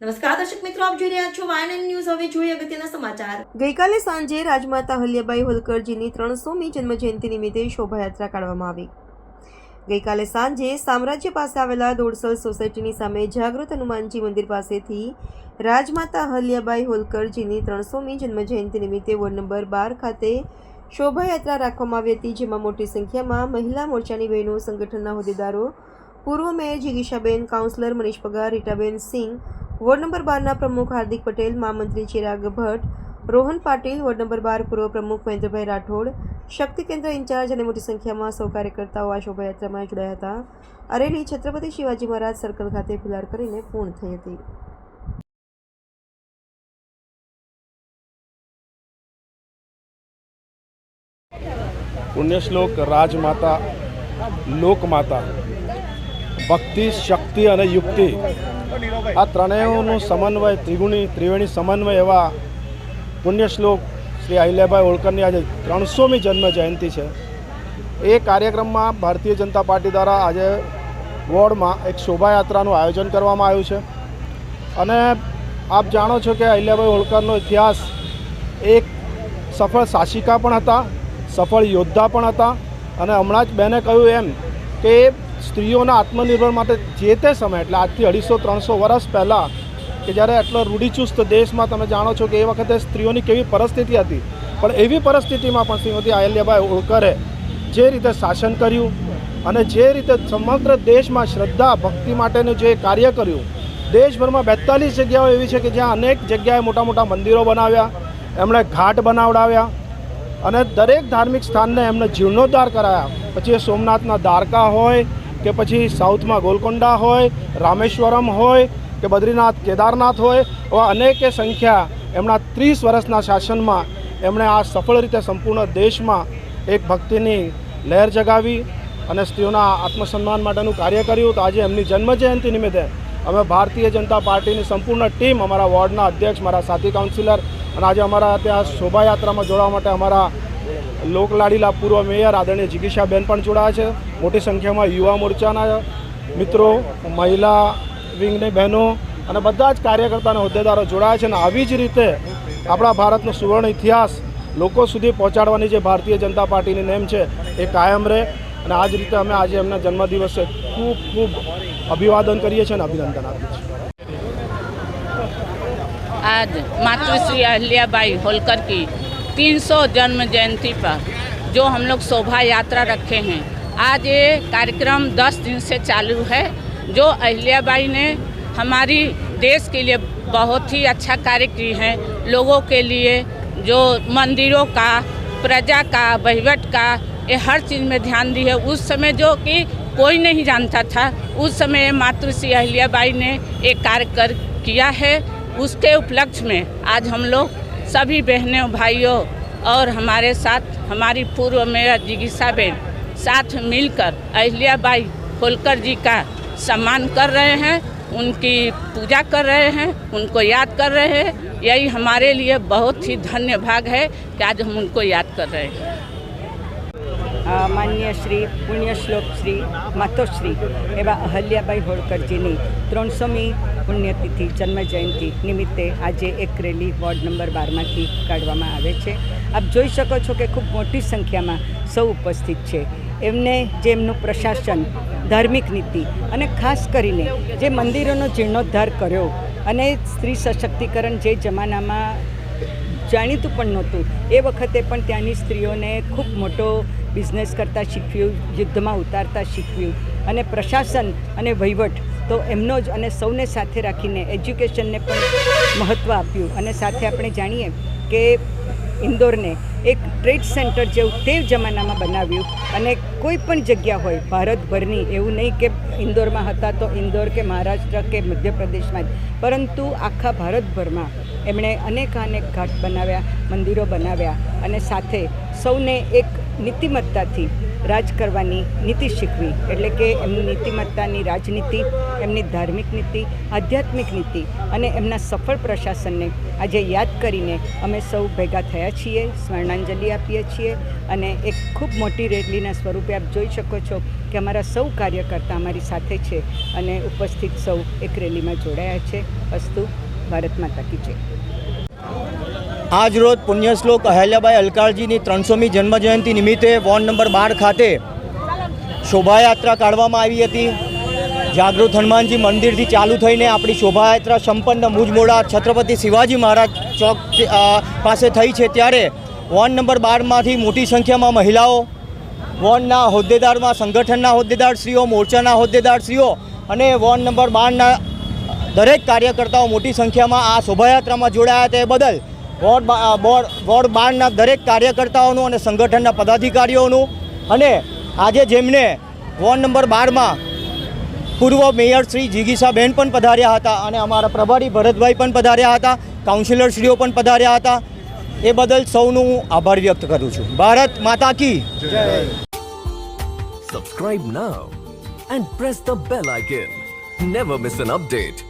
નમસ્કાર, દર્શક મિત્રો, આપ જોઈ રહ્યા છો વાયન ન્યૂઝ હવે જોઈએ અગત્યના સમાચાર. ગઈકાલે સાંજે રાજમાતા હલ્યાબાઈ હોલકરજીની ત્રણસોમી જન્મજયંતિ નિમિત્તે શોભાયાત્રા કાઢવામાં આવી. ગઈકાલે સાંજે સામ્રાજ્ય પાસે આવેલા દોડસલ સોસાયટીની સામે જાગૃત હનુમાનજી મંદિર પાસેથી રાજમાતા હલ્યાબાઈ હોલકરજીની ત્રણસોમી જન્મજયંતિ નિમિત્તે વોર્ડ નંબર બાર ખાતે શોભાયાત્રા રાખવામાં આવી હતી, જેમાં મોટી સંખ્યામાં મહિલા મોરચાની બહેનો, સંગઠનના હોદ્દેદારો, પૂર્વ મેયર જિગીશાબેન કાઉન્સિલર મનીષ પગાર, રીટાબેન સિંહ વોર્ડ નંબર બારના પ્રમુખ હાર્દિક પટેલ, મહામંત્રી ચિરાગ ભટ્ટ, રોહન પાટીલ, વોર્ડ નંબર બાર પૂર્વ પ્રમુખ મહેન્દ્રભાઈ રાઠોડ, શક્તિ કેન્દ્ર ઇન્ચાર્જ અને મોટી સંખ્યામાં સૌ કાર્યકર્તાઓ આ શોભાયાત્રામાં જોડાયા હતા. અરેલી છત્રપતિ શિવાજી મહારાજ સર્કલ ખાતે ફુલાર કરીને પૂર્ણ થઈ હતી. પુણ્યશ્લોક રાજમાતા, લોકમાતા, ભક્તિ, શક્તિ અને યુક્તિ આ ત્રણેયનો સમન્વય ત્રિગુણી ત્રિવેણી સમન્વય એવા પુણ્યશ્લોક શ્રી અહિલ્યાભાઈ હોળકરની આજે ત્રણસોમી જન્મ જયંતિ છે. એ કાર્યક્રમમાં ભારતીય જનતા પાર્ટી દ્વારા આજે વોર્ડમાં એક શોભાયાત્રાનું આયોજન કરવામાં આવ્યું છે. અને આપ જાણો છો કે અહિલ્યાભાઈ હોળકરનો ઇતિહાસ એક સફળ શાસિકા પણ હતા સફળ યોદ્ધા પણ હતા અને હમણાં જ બેને કહ્યું એમ કે સ્ત્રીઓના આત્મનિર્ભર માટે જે તે સમય, એટલે આજથી અઢીસો ત્રણસો વર્ષ પહેલાં કે જ્યારે આટલો રૂઢિચુસ્ત દેશમાં તમે જાણો છો કે એ વખતે સ્ત્રીઓની કેવી પરિસ્થિતિ હતી. પણ એવી પરિસ્થિતિમાં પણ શ્રીમતી આયલ્યાબાઈ ઓળકરે જે રીતે શાસન કર્યું અને જે રીતે સમગ્ર દેશમાં શ્રદ્ધા, ભક્તિ માટેનું જે કાર્ય કર્યું. દેશભરમાં બેતાલીસ જગ્યાઓ એવી છે કે જ્યાં અનેક જગ્યાએ મોટા મોટા મંદિરો બનાવ્યા, એમણે ઘાટ બનાવડાવ્યા અને દરેક ધાર્મિક સ્થાનને એમને જીર્ણોદ્ધાર કરાયા. પછી એ સોમનાથના દ્વારકા હોય કે પછી સાઉથમાં ગોલકોંડા હોય, રામેશ્વરમ હોય, કે બદ્રીનાથ, કેદારનાથ હોય, એવા અનેકે સંખ્યા એમના ત્રીસ વર્ષના શાસનમાં એમણે આ સફળ રીતે સંપૂર્ણ દેશમાં એક ભક્તિની લહેર જગાવી અને સ્ત્રીઓના આત્મસન્માન માટેનું કાર્ય કર્યું. તો આજે એમની જન્મજયંતિ નિમિત્તે અમે ભારતીય જનતા પાર્ટીની સંપૂર્ણ ટીમ અમારા વોર્ડના અધ્યક્ષ, મારા સાથી કાઉન્સિલર અને આજે અમારા ત્યાં શોભાયાત્રામાં જોડાવા માટે અમારા લોકલાડીલા પૂર્વ મેયર આદરણીય જિગીશાબેન પણ જોડાયા છે. મોટી સંખ્યામાં યુવા મોરચાના મિત્રો, મહિલા વિંગની બહેનો અને બધા જ કાર્યકર્તાના હોદ્દેદારો જોડાયા છે અને આવી જ રીતે આપણા ભારતનો સુવર્ણ ઇતિહાસ લોકો સુધી પહોંચાડવાની જે ભારતીય જનતા પાર્ટીની નેમ છે એ કાયમ રહે અને આ જ રીતે અમે આજે એમના જન્મદિવસે ખૂબ ખૂબ અભિવાદન કરીએ છીએ અને અભિનંદન આપીએ છીએ. આજ માતૃશ્રી અહલ્યાબાઈ હોલકર 300 जन्म जयंती पर, जो हम लोग शोभा यात्रा रखे हैं। आज ये कार्यक्रम 10 दिन से चालू है, जो अहिल्याबाई ने हमारी देश के लिए बहुत ही अच्छा कार्य की है, लोगों के लिए, जो मंदिरों का, प्रजा का, वहीवट का, ये हर चीज़ में ध्यान दी है। उस समय जो कि कोई नहीं जानता था, उस समय मातृश्री अहिल्याबाई ने एक कार्य कर, किया है। उसके उपलक्ष्य में आज हम लोग सभी बहनों भाइयों और हमारे साथ हमारी पूर्व मेयर जिगीसाबेन साथ मिलकर अहिल्याबाई होलकर जी का सम्मान कर रहे हैं उनकी पूजा कर रहे हैं उनको याद कर रहे हैं यही हमारे लिए बहुत ही धन्य भाग है कि आज हम उनको याद कर रहे हैं અ, માન્ય શ્રી પુણ્યશ્લોક શ્રી માતોશ્રી એવા અહલ્યાબાઈ હોળકરજીની ત્રણસોમી પુણ્યતિથિ, જન્મજયંતિ નિમિત્તે આજે એક રેલી વોર્ડ નંબર બારમાંથી કાઢવામાં આવે છે. આપ જોઈ શકો છો કે ખૂબ મોટી સંખ્યામાં સૌ ઉપસ્થિત છે. એમને જે એમનું પ્રશાસન, ધાર્મિક નીતિ અને ખાસ કરીને જે મંદિરોનો જીર્ણોદ્ધાર કર્યો અને સ્ત્રી સશક્તિકરણ જે જમાનામાં જાણીતું પણ નહોતું, એ વખતે પણ ત્યાંની સ્ત્રીઓને ખૂબ મોટો બિઝનેસ કરતાં શીખવ્યું યુદ્ધમાં ઉતારતા શીખવ્યું અને પ્રશાસન અને વહીવટ તો એમનો જ અને સૌને સાથે રાખીને એજ્યુકેશનને પણ મહત્ત્વ આપ્યું. અને સાથે આપણે જાણીએ કે ઇન્દોરને એક ટ્રેડ સેન્ટર જેવું તે જમાનામાં બનાવ્યું. અને કોઈ પણ જગ્યા હોય, ભારતભરની, એવું નહીં કે ઇન્દોરમાં હતા તો ઇન્દોર કે મહારાષ્ટ્ર કે મધ્યપ્રદેશમાં જ. પરંતુ આખા ભારતભરમાં એમણે અનેક અનેક ઘાટ બનાવ્યા, મંદિરો બનાવ્યા. અને સાથે સૌને એક નીતિમત્તાથી રાજ કરવાની નીતિ શીખવી. એટલે કે એમની નીતિમત્તાની રાજનીતિ, એમની ધાર્મિક નીતિ, આધ્યાત્મિક નીતિ અને એમના સફળ પ્રશાસનને આજે યાદ કરીને અમે સૌ ભેગા થયા છીએ સ્મરણાંજલિ આપીએ છીએ અને એક ખૂબ મોટી રેલીના સ્વરૂપે આપ જોઈ શકો છો કે અમારા સૌ કાર્યકર્તા અમારી સાથે છે અને ઉપસ્થિત સૌ એક રેલીમાં જોડાયા છે. અસ્તુ, ભારત માતા કી જય. આજ રોજ પુણ્યશ્લોક અહેલ્યાબાઈ અલકાળજીની ત્રણસોમી જન્મજયંતિ નિમિત્તે વોર્ડ નંબર બાર ખાતે શોભાયાત્રા કાઢવામાં આવી હતી. જાગૃત હનુમાનજી મંદિરથી ચાલુ થઈને આપણી શોભાયાત્રા સંપન્ન મુજમોડા છત્રપતિ શિવાજી મહારાજ ચોક પાસે થઈ છે ત્યારે વોર્ડ નંબર બારમાંથી મોટી સંખ્યામાં મહિલાઓ, વોર્ડના હોદ્દેદારમાં સંગઠનના હોદ્દેદારશ્રીઓ, મોરચાના હોદ્દેદારશ્રીઓ અને વોર્ડ નંબર બારના દરેક કાર્યકર્તાઓ મોટી સંખ્યામાં આ શોભાયાત્રામાં જોડાયા તે બદલ વોર્ડ બોર્ડ વોર્ડ બારના દરેક કાર્યકર્તાઓનું અને સંગઠનના પદાધિકારીઓનું અને આજે જેમને વોર્ડ નંબર બારમાં પૂર્વ મેયર શ્રી જીગીસાબેન પણ પધાર્યા હતા અને અમારા પ્રભારી ભરતભાઈ પણ પધાર્યા હતા, કાઉન્સિલરશ્રીઓ પણ પધાર્યા હતા, એ બદલ સૌનું હું આભાર વ્યક્ત કરું છું. ભારત માતા કી subscribe now and press the bell icon never miss an update.